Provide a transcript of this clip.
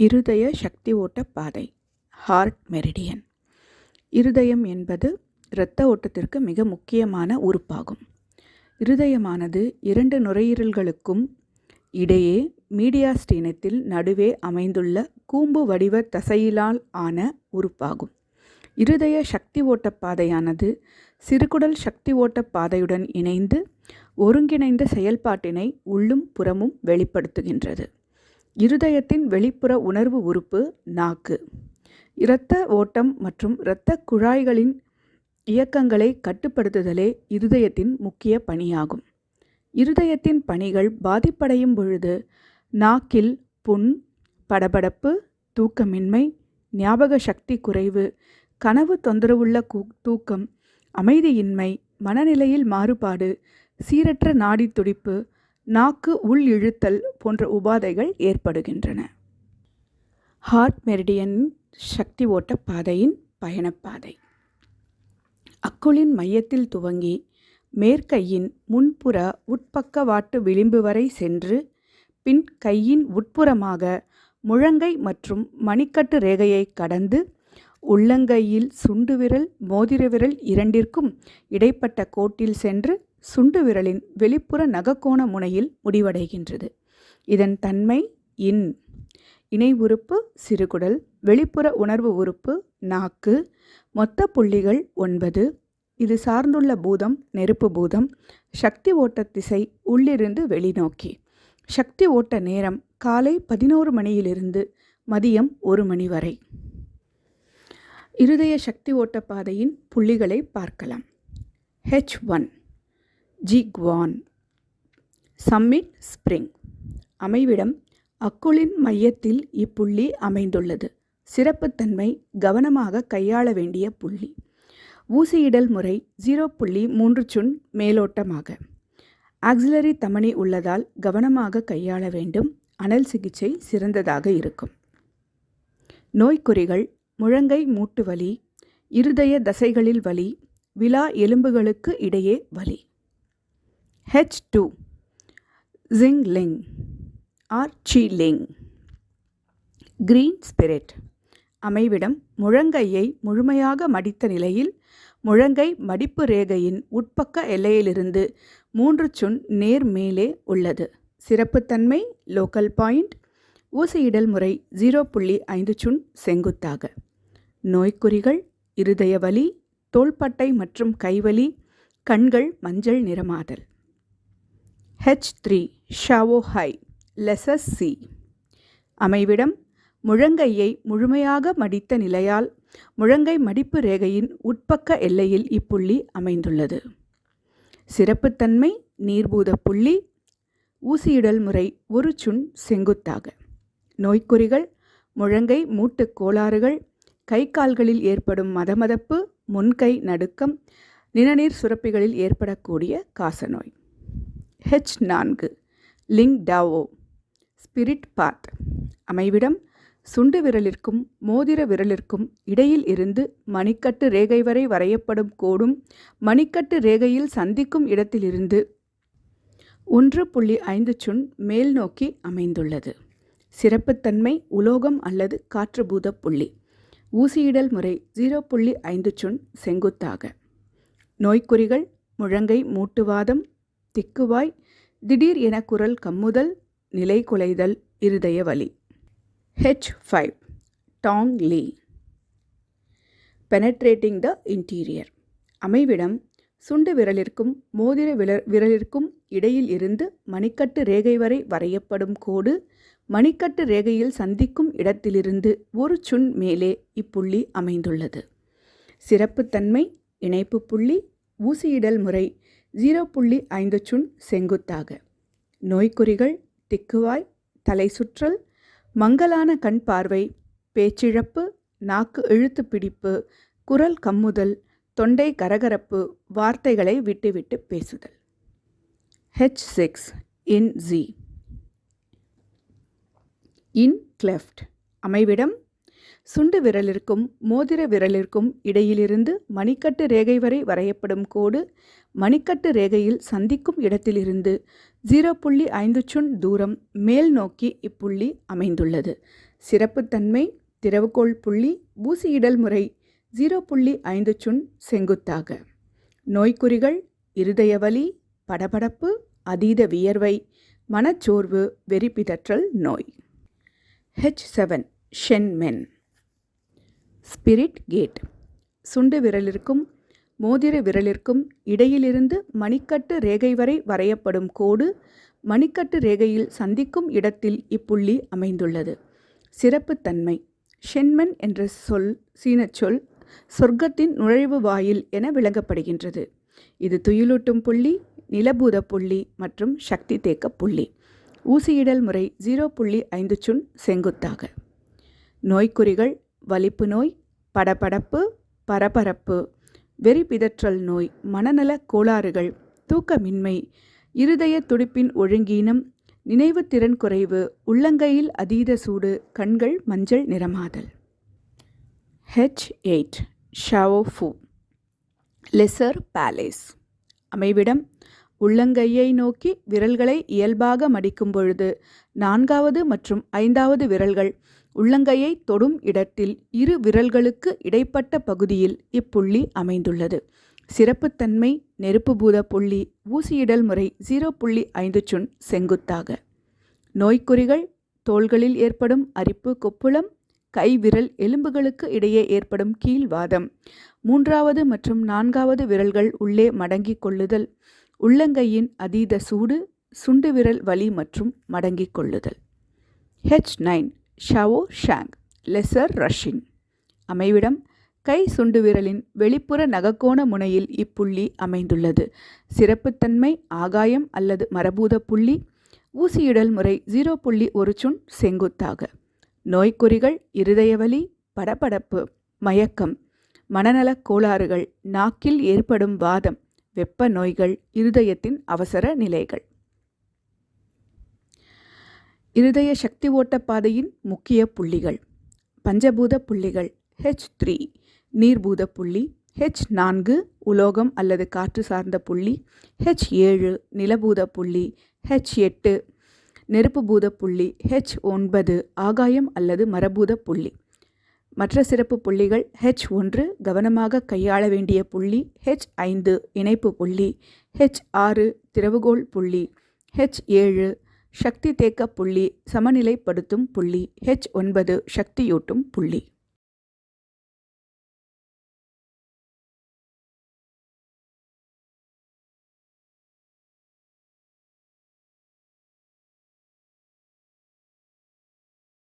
இருதய சக்தி ஓட்ட பாதை ஹார்ட் மெரிடியன் இருதயம் என்பது இரத்த ஓட்டத்திற்கு மிக முக்கியமான உறுப்பாகும். இருதயமானது இரண்டு நுரையீரல்களுக்கும் இடையே மீடியாஸ்டீனத்தில் நடுவே அமைந்துள்ள கூம்பு வடிவ தசையிலால் ஆன உறுப்பாகும். இருதய சக்தி ஓட்ட பாதையானது சிறுகுடல் சக்தி ஓட்ட பாதையுடன் இணைந்து ஒருங்கிணைந்த செயல்பாட்டினை உள்ளும் புறமும் வெளிப்படுத்துகின்றது. இருதயத்தின் வெளிப்புற உணர்வு உறுப்பு நாக்கு. இரத்த ஓட்டம் மற்றும் இரத்த குழாய்களின் இயக்கங்களை கட்டுப்படுத்துதலே இருதயத்தின் முக்கிய பணியாகும். இருதயத்தின் பணிகள் பாதிப்படையும் பொழுது நாக்கில் புண் படபடப்பு தூக்கமின்மை ஞாபக சக்தி குறைவு கனவு தொந்தரவுள்ள கூ தூக்கம் அமைதியின்மை மனநிலையில் மாறுபாடு சீரற்ற நாடி துடிப்பு நாக்கு உள் இழுத்தல் போன்ற உபாதைகள் ஏற்படுகின்றன. ஹார்ட் மெரிடியன் சக்தி ஓட்ட பாதையின் பயணப்பாதை. அக்குளின் மையத்தில் துவங்கி மேற்கையின் முன்புற உட்பக்கவாட்டு விளிம்பு வரை சென்று பின் கையின் உட்புறமாக முழங்கை மற்றும் மணிக்கட்டு ரேகையை கடந்து உள்ளங்கையில் சுண்டு விரல் மோதிர விரல் இரண்டிற்கும் இடைப்பட்ட கோட்டில் சென்று சுண்டு விரலின் வெளிப்புற நகக்கோண முனையில் முடிவடைகின்றது. இதன் தன்மை இன். இணை உறுப்பு சிறுகுடல் வெளிப்புற உணர்வு உறுப்பு நாக்கு மொத்த புள்ளிகள் ஒன்பது. இது சார்ந்துள்ள பூதம் நெருப்பு பூதம் சக்தி ஓட்ட திசை உள்ளிருந்து வெளிநோக்கி. சக்தி ஓட்ட நேரம் காலை பதினோரு மணியிலிருந்து மதியம் ஒரு மணி வரை. இருதய சக்தி ஓட்ட பாதையின் புள்ளிகளை பார்க்கலாம். H one Jiquan. Summit spring. அமைவிடம் அக்குளின் மையத்தில் இப்புள்ளி அமைந்துள்ளது. சிறப்புத்தன்மை கவனமாக கையாள வேண்டிய புள்ளி. ஊசியிடல் முறை ஜீரோ புள்ளி மூன்று சுன் மேலோட்டமாக. ஆக்சிலரி தமனி உள்ளதால் கவனமாக கையாள வேண்டும். அனல் சிகிச்சை சிறந்ததாக இருக்கும். நோய்க்குறிகள் முழங்கை மூட்டு வலி இருதய தசைகளில் வலி விழா எலும்புகளுக்கு இடையே வலி. H two Jingling or ceiling green spirit அமைவிடம் முழங்கையை முழுமையாக மடித்த நிலையில் முழங்கை மடிப்பு ரேகையின் உட்பக்க எல்லையிலிருந்து மூன்று சுண் நேர் மேலே உள்ளது. சிறப்புத்தன்மை லோக்கல் பாயிண்ட் ஊசியிடல் முறை ஜீரோ புள்ளி ஐந்து சுண் செங்குத்தாக. நோய்க்குறிகள் இருதய வலி தோள்பட்டை மற்றும் கைவலி கண்கள் மஞ்சள் நிறமாதல். H three Shao Hai lesser sea அமைவிடம் முழங்கையை முழுமையாக மடித்த நிலையால் முழங்கை மடிப்பு ரேகையின் உட்பக்க எல்லையில் இப்புள்ளி அமைந்துள்ளது. சிறப்புத்தன்மை நீர்பூத புள்ளி ஊசியிடல் முறை ஒரு சுண் செங்குத்தாக. நோய்க்குறிகள் முழங்கை மூட்டுக் கோளாறுகள் கை கால்களில் ஏற்படும் மதமதப்பு முன்கை நடுக்கம் நிணநீர் சுரப்பிகளில் ஏற்படக்கூடிய காசநோய். ஹெச் நான்கு. Ling Dao. Spirit path. அமைவிடம் சுண்டு விரலிற்கும் மோதிர விரலிற்கும் இடையில் இருந்து மணிக்கட்டு ரேகை வரை வரையப்படும் கோடும் மணிக்கட்டு ரேகையில் சந்திக்கும் இடத்திலிருந்து ஒன்று புள்ளி ஐந்து சுன் மேல் நோக்கி அமைந்துள்ளது. சிறப்புத்தன்மை உலோகம் அல்லது காற்றுபூத புள்ளி. ஊசியிடல் முறை ஜீரோ புள்ளி ஐந்து சுன் செங்குத்தாக. நோய்க்குறிகள் முழங்கை மூட்டுவாதம் திக்குவாய் திடீர் என குரல் கம்முதல் நிலை குலைதல் இருதய வலி. H five Tang Lee penetrating the interior அமைவிடம் சுண்டு விரலிற்கும் மோதிர விர விரலிற்கும் இடையில் இருந்து மணிக்கட்டு ரேகை வரை வரையப்படும் கோடு மணிக்கட்டு ரேகையில் சந்திக்கும் இடத்திலிருந்து ஒரு சுண் மேலே இப்புள்ளி அமைந்துள்ளது. சிறப்புத்தன்மை இணைப்பு புள்ளி ஊசியிடல் முறை ஜீரோ புள்ளி ஐந்து சுண் செங்குத்தாக. நோய்க்குறிகள் திக்குவாய் தலை சுற்றல் மங்கலான கண் பார்வை பேச்சிழப்பு நாக்கு இழுத்து பிடிப்பு குரல் கம்முதல் தொண்டை கரகரப்பு வார்த்தைகளை விட்டுவிட்டு பேசுதல். H six Yin Ji Yin cleft அமைவிடம் சுண்டு விரலிற்கும் மோதிர விரலிற்கும் இடையிலிருந்து மணிக்கட்டு ரேகை வரை வரையப்படும் கோடு மணிக்கட்டு ரேகையில் சந்திக்கும் இடத்திலிருந்து ஜீரோ புள்ளி ஐந்து சுண் தூரம் மேல் நோக்கி இப்புள்ளி அமைந்துள்ளது. சிறப்புத்தன்மை திறவுகோள் புள்ளி ஊசியிடல் முறை ஜீரோ புள்ளி ஐந்து சுண் செங்குத்தாக. நோய்க்குறிகள் இருதய வலி படபடப்பு அதீத வியர்வை மனச்சோர்வு வெறிப்பிதற்றல் நோய். H seven Shenmen spirit gate சுண்டு விரலிற்கும் மோதிர விரலிற்கும் இடையிலிருந்து மணிக்கட்டு ரேகை வரை வரையப்படும் கோடு மணிக்கட்டு ரேகையில் சந்திக்கும் இடத்தில் இப்புள்ளி அமைந்துள்ளது. சிறப்புத்தன்மை ஷென்மன் என்ற சொல் சீனச் சொல் சொர்க்கத்தின் நுழைவு வாயில் என விளங்கப்படுகின்றது. இது துயிலூட்டும் புள்ளி நிலபூத புள்ளி மற்றும் சக்தி தேக்க புள்ளி. ஊசியிடல் முறை ஜீரோ புள்ளி ஐந்து சுன் செங்குத்தாக. நோய்க்குறிகள் வலிப்பு நோய் படபடப்பு பரபரப்பு வெறி பிதற்றல் நோய் மனநல கோளாறுகள் தூக்கமின்மை இருதய துடிப்பின் ஒழுங்கீனம் நினைவு திறன் குறைவு உள்ளங்கையில் அதீத சூடு கண்கள் மஞ்சள் நிறமாதல். H eight Shaofu lesser palace அமைவிடம் உள்ளங்கையை நோக்கி விரல்களை இயல்பாக மடிக்கும் பொழுது நான்காவது மற்றும் ஐந்தாவது விரல்கள் உள்ளங்கையை தொடும் இடத்தில் இரு விரல்களுக்கு இடைப்பட்ட பகுதியில் இப்புள்ளி அமைந்துள்ளது. சிறப்புத்தன்மை நெருப்பு பூத புள்ளி ஊசியிடல் முறை ஜீரோ புள்ளி ஐந்து சுன் செங்குத்தாக. நோய்க்குறிகள் தோள்களில் ஏற்படும் அரிப்பு கொப்புளம் கை விரல் எலும்புகளுக்கு இடையே ஏற்படும் கீழ்வாதம் மூன்றாவது மற்றும் நான்காவது விரல்கள் உள்ளே மடங்கிக் கொள்ளுதல். உள்ளங்கையின் அதீத சூடு சுண்டு விரல் வலி மற்றும் மடங்கிக் கொள்ளுதல். H nine Shao Shang lesser rushing அமைவிடம் கை சுண்டு விரலின் வெளிப்புற நகக்கோண முனையில் இப்புள்ளி அமைந்துள்ளது. சிறப்புத்தன்மை ஆகாயம் அல்லது மரபூத புள்ளி ஊசியிடல் முறை ஜீரோ புள்ளி ஒரு சுண் செங்குத்தாக. நோய்க்குறிகள் இருதயவலி படபடப்பு மயக்கம் மனநலக் கோளாறுகள் நாக்கில் ஏற்படும் வாதம் வெப்ப நோய்கள் இருதயத்தின் அவசர நிலைகள். இருதய சக்தி ஓட்டப்பாதையின் முக்கிய புள்ளிகள். பஞ்சபூத புள்ளிகள் ஹெச் த்ரீ நீர்பூத புள்ளி ஹெச் நான்கு உலோகம் அல்லது காற்று சார்ந்த புள்ளி ஹெச் ஏழு நிலபூத புள்ளி ஹெச் எட்டு நெருப்பு பூத புள்ளி ஹெச் ஒன்பது ஆகாயம் அல்லது மரபூத புள்ளி. மற்ற சிறப்பு புள்ளிகள் ஹெச் ஒன்று கவனமாக கையாள வேண்டிய புள்ளி ஹெச் ஐந்து இணைப்பு புள்ளி ஹெச் ஆறு திறவுகோல் புள்ளி ஹெச் ஏழு சக்தி தேக்க புள்ளி சமநிலைப்படுத்தும் புள்ளி ஹெச் ஒன்பது சக்தியூட்டும் புள்ளி.